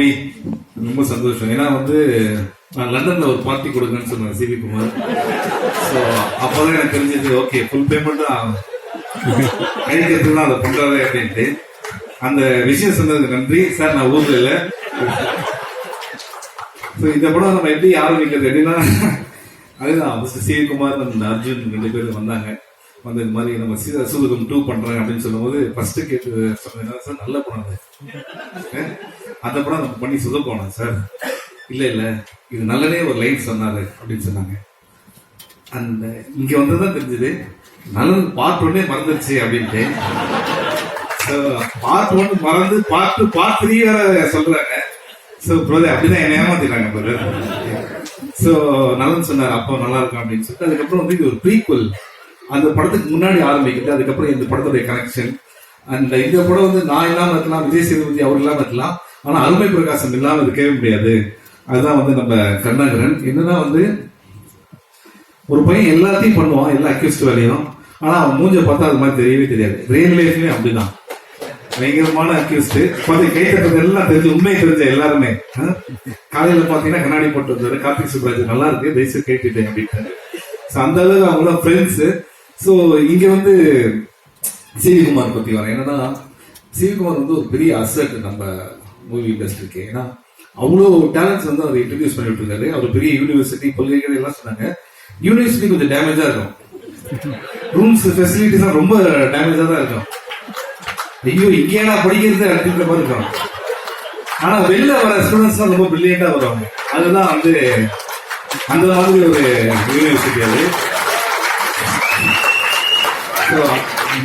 Bobby ரொம்ப சந்தோஷம். ஏன்னா வந்து நான் லண்டன்ல ஒரு பார்ட்டி கொடுங்கன்னு சொன்னேன் சிவி குமார். ஸோ அப்போதான் எனக்கு தெரிஞ்சது ஓகே ஃபுல் பேமெண்ட் தான். கழிக்கிறது தான் அதை பண்றாரு அப்படின்ட்டு. அந்த விஷயம் சொன்னதுக்கு நன்றி. சார் நான் ஊர்ல இல்லை. ஸோ இந்த படம் நம்ம எப்படி ஆரம்பிக்கிறது எப்படின்னா அதுதான். ஃபர்ஸ்ட் சிவகுமார் அந்த அர்ஜுன் ரெண்டு பேரும் வந்தாங்க. வந்து இந்த மாதிரி நம்ம சீதா சூதகம் டூ பண்றேன் அப்படின்னு சொல்லும்போது ஃபர்ஸ்ட் கேட்டு சொன்னீங்க சார்? நல்ல படம் அது. அந்த படம் நம்ம பண்ணி சுத போனோம் சார். இல்ல இல்ல. இது நல்லதே ஒரு லைன் சொன்னாரு அப்படின்னு சொன்னாங்க. அந்த இங்க வந்ததுதான் தெரிஞ்சது. நல்லது பார்ட் ஒன்னே மறந்துருச்சு அப்படின்ட்டு. பார்ட் ஒன் மறந்து பார்ட் பார்ட் த்ரீ வேற சொல்றாங்க. ஸோ பிரதர் அப்படிதான் என்ன ஏமாத்திடுறாங்க பிரதர் ஸோ நலன் சொன்னார். அப்போ நல்லா இருக்கும் அப்படின்னு சொல்லிட்டு அதுக்கப்புறம் வந்து இது ஒரு ப்ரீக்குவல் அந்த படத்துக்கு முன்னாடி ஆரம்பிக்குது அதுக்கப்புறம் இந்த படத்துடைய கனெக்ஷன் அந்த இந்த படம் வந்து நான் இல்லாமல் இருக்கலாம் விஜய் சேதுபதி அவர் இல்லாமல் இருக்கலாம் ஆனால் அருமை பிரகாசம் இல்லாமல் இருக்கவே முடியாது. அதுதான் வந்து நம்ம கருணாகரன். என்னன்னா வந்து ஒரு பையன் எல்லாத்தையும் பண்ணுவான் எல்லா அக்யூஸ்ட் வேலையும் ஆனால் அவன் மூஞ்ச பார்த்தா அது மாதிரி தெரியவே தெரியாது. ரியல் லைஃப்லேயும் அப்படிதான். பயங்கரமான அக்யூஸ்ட் பார்த்து கைத்தட்டது எல்லாம் தெரிஞ்சு உண்மையை தெரிஞ்ச எல்லாருமே. காலையில் பார்த்தீங்கன்னா கண்ணாடி போட்டு வந்தாரு. கார்த்திக் சுப்ராஜ் நல்லா இருக்கு தயவுசு கேட்டுட்டேன் அப்படின்ட்டு அந்த அளவுக்கு அவங்களாம் ஃப்ரெண்ட்ஸு ஸோ இங்க வந்து சிவிகுமார் பத்தி வரேன். என்னன்னா சிவிகுமார் வந்து ஒரு பெரிய அசட் நம்ம மூவி இண்டஸ்ட்ரிக்கு ஏன்னா அவ்வளோ டேலண்ட்ஸ் வந்து அவர் இன்ட்ரடியூஸ் பண்ணிட்டு இருக்காரு. அவர் பெரிய யூனிவர்சிட்டி பல்கலைக்கழகம் எல்லாம் சொன்னாங்க. யூனிவர்சிட்டி கொஞ்சம் டேமேஜா இருக்கும். ரூம்ஸ் ஃபெசிலிட்டிஸ் ரொம்ப டேமேஜா தான் இருக்கும். ஐயோ இங்கே ஏன்னா படிக்கிறது அப்படின்ற மாதிரி இருக்கும். ஆனா வெளில வர ஸ்டூடெண்ட்ஸ் ரொம்ப பிரில்லியண்டா வருவாங்க. அதுதான் வந்து அந்த மாதிரி ஒரு யூனிவர்சிட்டி அது.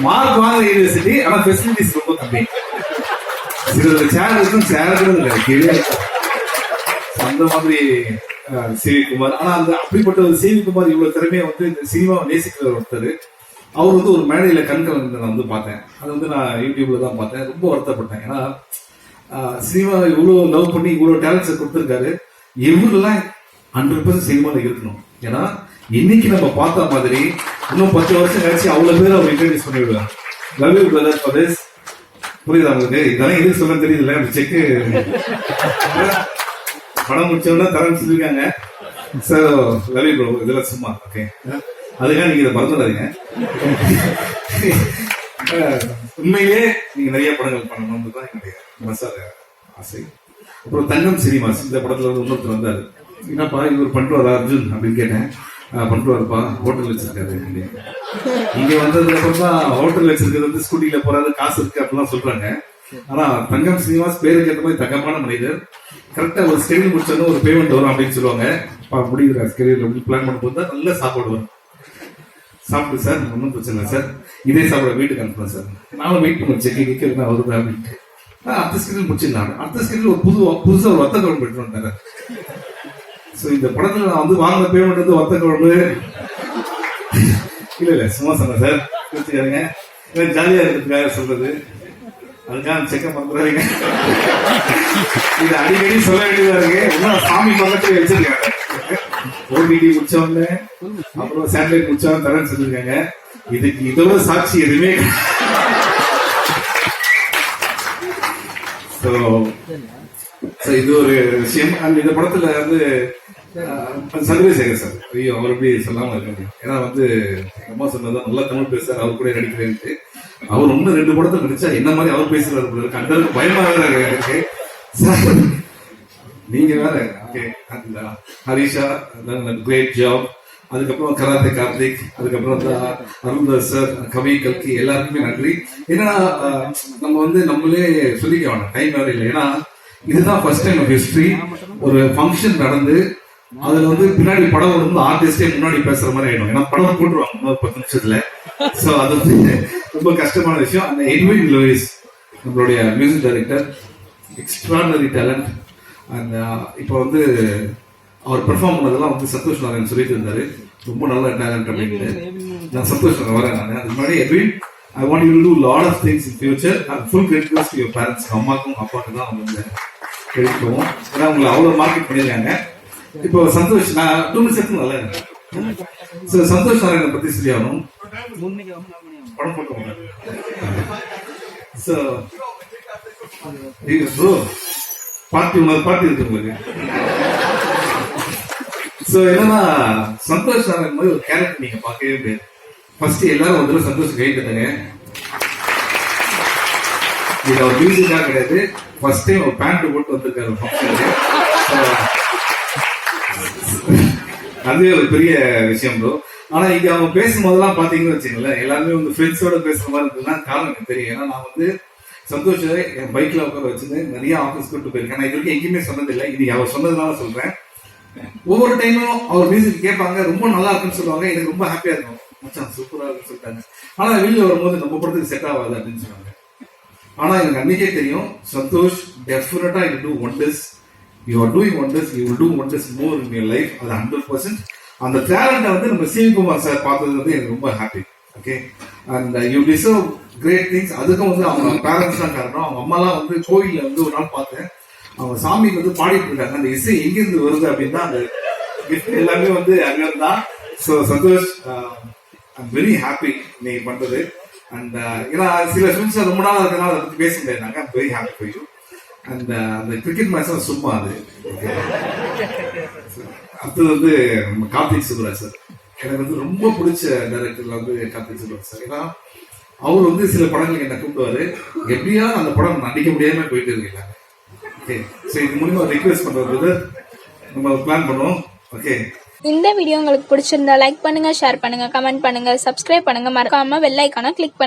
மார்க் வாங்க யூனிவர்சிட்டி ஆனா ஃபெசிலிட்டிஸ் ரொம்ப கம்மி. சில சேர் இருக்கும் சேர் இல்லை. கீழே இருக்கும். அந்த மாதிரி சிவிகுமார் ஆனா அந்த அப்படிப்பட்ட ஒரு சிவிகுமார் இவ்வளவு திறமையை வந்து இந்த சினிமாவை நேசிக்கிற ஒருத்தர். அவர் வந்து ஒரு மேடையில கண்கலந்து நான் வந்து பார்த்தேன். அது வந்து நான் யூடியூப்ல தான் பார்த்தேன். ரொம்ப வருத்தப்பட்டேன். ஏன்னா சினிமா இவ்வளவு லவ் பண்ணி இவ்வளவு டேலண்ட்ஸ் கொடுத்துருக்காரு. இவரெல்லாம் ஹண்ட்ரட் பர்சன்ட் சினிமாவில் இருக்கணும். ஏன்னா இன்னைக்கு நம்ம பார்த்த மாதிரி இன்னும் பத்து வருஷம் கழிச்சு அவ்வளவு பேர் அவர் இன்ட்ரடியூஸ் பண்ணி விடுவாங்க love you brother for this புரியுதா உங்களுக்கு? இதெல்லாம் எதுக்கு சொல்ல தெரியல செக்கு படம் முடிச்சவொடனே தரம் சொல்லியிருக்காங்க. சார் லவ் யூ ப்ரோ இதெல்லாம் சும்மா ஓகே அதுக்காக நீங்க இதை மறந்துடாதீங்க. உண்மையிலே நீங்க நிறைய படங்கள் பண்ணணும்னு தான் என்னுடைய மனசார ஆசை. அப்புறம் தங்கம் சினிமாஸ் இந்த படத்துல வந்து இன்னொருத்தர் வந்தாரு. என்னப்பா இவர் பண்றாரா அர்ஜுன் அப்படின்னு கேட்டேன். "ஆ, பண்றாருப்பா ஹோட்டல் வச்சிருக்காரு அப்படின்னு. இங்க வந்ததுக்கு அப்புறம் தான் ஹோட்டல் வச்சிருக்கிறது வந்து ஸ்கூட்டில போறாரு காசு இருக்கு அப்படிலாம் சொல்றாங்க. ஆனா தங்கம் சினிமாஸ் பேருக்கு ஏற்ற மாதிரி தங்கமான மனிதர். கரெக்டா ஒரு ஸ்கெடியூல் முடிச்சோன்னு ஒரு பேமெண்ட் வரும் அப்படின்னு சொல்லுவாங்க. பா முடியுது ஸ்கெடியூல் அப்படின்னு பிளான் பண்ணும்போது தான் நல்ல சாப்பாடு வரும். சாப்பிட்டு சார் ஒன்றும் பிரச்சனை இல்லை சார். இதே சாப்பிட வீட்டுக்கு அனுப்புறேன் சார். நானும் வெயிட் பண்ண செக் கேட்க நான் வருது அப்படின்ட்டு. ஆ, அடுத்த ஸ்கெடியூல் முடிச்சிருந்தாங்க அடுத்த ஸ்கெடியூல் ஒரு புது புதுசாக ஒரு வத்த குழம்பு எடுத்து வந்தாரு. ஸோ இந்த படத்துல நான் வந்து வாங்கின பேமெண்ட் வந்து வத்த குழம்பு. இல்ல இல்ல சும்மா சொன்னேன் சார். வச்சுக்காருங்க ஜாலியா இருக்கிறதுக்காக சொல்றது. அதுக்காக செக்கப் பண்றாங்க இது அடிக்கடி சொல்ல வேண்டியதா இருக்கு. இன்னும் சாமி பக்கத்துல வச்சிருக்காங்க. ஓடிடி முடிச்சவங்க அப்புறம் சேட்டலைட் முடிச்சவங்க தரேன்னு சொல்லியிருக்காங்க. இதுக்கு இதோட சாட்சி எதுவுமே So, இது ஒரு விஷயம். அண்ட் இந்த படத்துல வந்து அஹ், சந்திரசேகர் சார். ஐயோ அவர் எப்படி சொல்லாம இருக்காங்க ஏன்னா வந்து அம்மா சொன்னதான் நல்லா தமிழ் பேசுறாரு அவர் கூட நடிக்கிறேன்ட்டு. அவர் இன்னும் ரெண்டு படத்தில் நடிச்சா என்ன மாதிரி அவர் பேசுறாரு போல இருக்கு. அந்த அளவுக்கு பயமா வேற இருக்கு சார் நீங்க வேற. ஓகே ஹரிஷா கிரேட் ஜாப் அதுக்கப்புறம் கராத்தே கார்த்திக் அதுக்கப்புறம் இந்த அருந்தர் சார் கவி கல்கி எல்லாருக்குமே நன்றி. ஏன்னா நம்ம வந்து நம்மளே சொல்லிக்க வேணாம். டைம் வேற இல்லை. ஏன்னா இதுதான் ஃபர்ஸ்ட் டைம் ஹிஸ்டரி ஒரு ஃபங்க்ஷன் நடந்து அதுல வந்து பின்னாடி படம் வரும்போது ஆர்டிஸ்டே முன்னாடி பேசுற மாதிரி ஆயிடும். ஏன்னா படம் போட்டுருவாங்க இன்னொரு பத்து நிமிஷத்துல. சோ அது வந்து ரொம்ப கஷ்டமான விஷயம். அந்த எட்வின் லூயிஸ் நம்மளுடைய மியூசிக் டைரக்டர் எக்ஸ்ட்ராடனரி டேலண்ட் அந்த இப்போ வந்து அவர் பெர்ஃபார்ம் பண்ணதெல்லாம் வந்து சந்தோஷ் நாராயண் சொல்லிட்டு இருந்தாரு ரொம்ப நல்ல டேலண்ட் அப்படின்னு நான் சந்தோஷ் வரேன் நான். அதுக்கு முன்னாடி Edwin I want you do lot of things in future and full credit to your parents அம்மாக்கும் அப்பாவுக்கு தான் அவங்க வந்து ஏன்னா உங்களை அவ்வளோ மார்க்கெட் பண்ணியிருக்காங்க. இப்போ சந்தோஷ் நான் டூ மினிட்ஸ் எடுத்து நல்லா இருக்கேன் ஸோ சந்தோஷ் நாராயணனை பற்றி சொல்லி ஆகணும் படம் போட்டு ஸோ ப்ரோ பார்ட்டி உணவு பார்ட்டி இருக்கு உங்களுக்கு. சோ என்னன்னா சந்தோஷ் நாராயணன் மாதிரி ஒரு கேரக்டர் நீங்க பார்க்கவே முடியாது. ஃபர்ஸ்ட் எல்லாரும் ஒரு தடவை சந்தோஷ் கைட்டு இது அவர் மியூசிக்கா கிடையாது. ஃபர்ஸ்ட் டைம் ஒரு பேண்ட் போட்டு வந்திருக்காரு ஃபங்க்ஷனுக்கு அதுவே ஒரு பெரிய விஷயம் ப்ரோ ஆனா இங்க அவங்க பேசும்போதெல்லாம் பாத்தீங்கன்னு வச்சுங்களேன் எல்லாருமே வந்து ஃப்ரெண்ட்ஸோட பேசுற மாதிரி இருந்ததுன்னா காரணம் எனக்கு தெரியும் ஏன்னா நான் வந்து சந்தோஷ என் பைக்ல உட்கார வச்சுட்டு நிறைய ஆஃபீஸ் கூட்டு போயிருக்கேன். நான் இது வரைக்கும் எங்கேயுமே சொன்னதில்லை. இது அவர் சொன்னதுனால சொல்றேன். ஒவ்வொரு டைமும் அவர் மியூசிக் கேட்பாங்க. ரொம்ப நல்லா இருக்குன்னு சொல்லுவாங்க. எனக்கு ரொம்ப ஹாப்பியா இருக்கும். மச்சான் சூப்பரா இருக்குன்னு சொல்லிட்டாங்க. ஆனா வெளியில வரும்போது நம்ம படத்துக்கு செட் ஆகாது அப்படின்னு சொன்னாங்க ஆனா எனக்கு அன்னைக்கே தெரியும் Santhosh definitely you do wonders you are doing wonders you do wonders more in your life அது ஹண்ட்ரட் பர்சன்ட் அந்த டேலண்ட்டை வந்து நம்ம சிவகுமார் சார் பார்த்தது வந்து எனக்கு ரொம்ப happy okay and you deserve great things அதுக்கும் வந்து அவங்க பேரண்ட்ஸ் தான் காரணம். அவங்க அம்மாலாம் வந்து கோயிலில் வந்து ஒரு நாள் பார்த்தேன். அவங்க சாமிக்கு வந்து பாடிட்டு இருக்காங்க. அந்த இசை எங்கிருந்து வருது அப்படின்னா அந்த கிஃப்ட் எல்லாமே வந்து அங்கே இருந்தா so Santhosh I'm very happy நீங்க பண்றது. அந்த uh, ஏன்னா சில ஃபிலிம்ஸ் ரொம்ப நாள் இருக்கனால அதை பத்தி பேச முடியாது. I'm very happy for you அந்த அந்த கிரிக்கெட் மேட்ச் சும்மா அது. Okay. அடுத்தது வந்து நம்ம கார்த்திக் சுப்ராஜ் சார் எனக்கு வந்து ரொம்ப பிடிச்ச டைரக்டர்ல வந்து கார்த்திக் சுப்ராஜ் சார் ஏன்னா அவர் வந்து சில படங்களுக்கு என்ன கூப்பிடுவாரு. எப்படியா அந்த படம் நடிக்க முடியாம போயிட்டு இருக்கீங்க. ஓகே ஸோ இது மூலியமா ரிக்வெஸ்ட் பண்றது நம்ம பிளான் பண்ணுவோம். ஓகே இந்த வீடியோ உங்களுக்கு பிடிச்சிருந்தா லைக் பண்ணுங்க ஷேர் பண்ணுங்க கமெண்ட் பண்ணுங்க சப்ஸ்கிரைப் பண்ணுங்க. மறக்காம வெள்ளைக்கான கிளிக் பண்ணுங்க.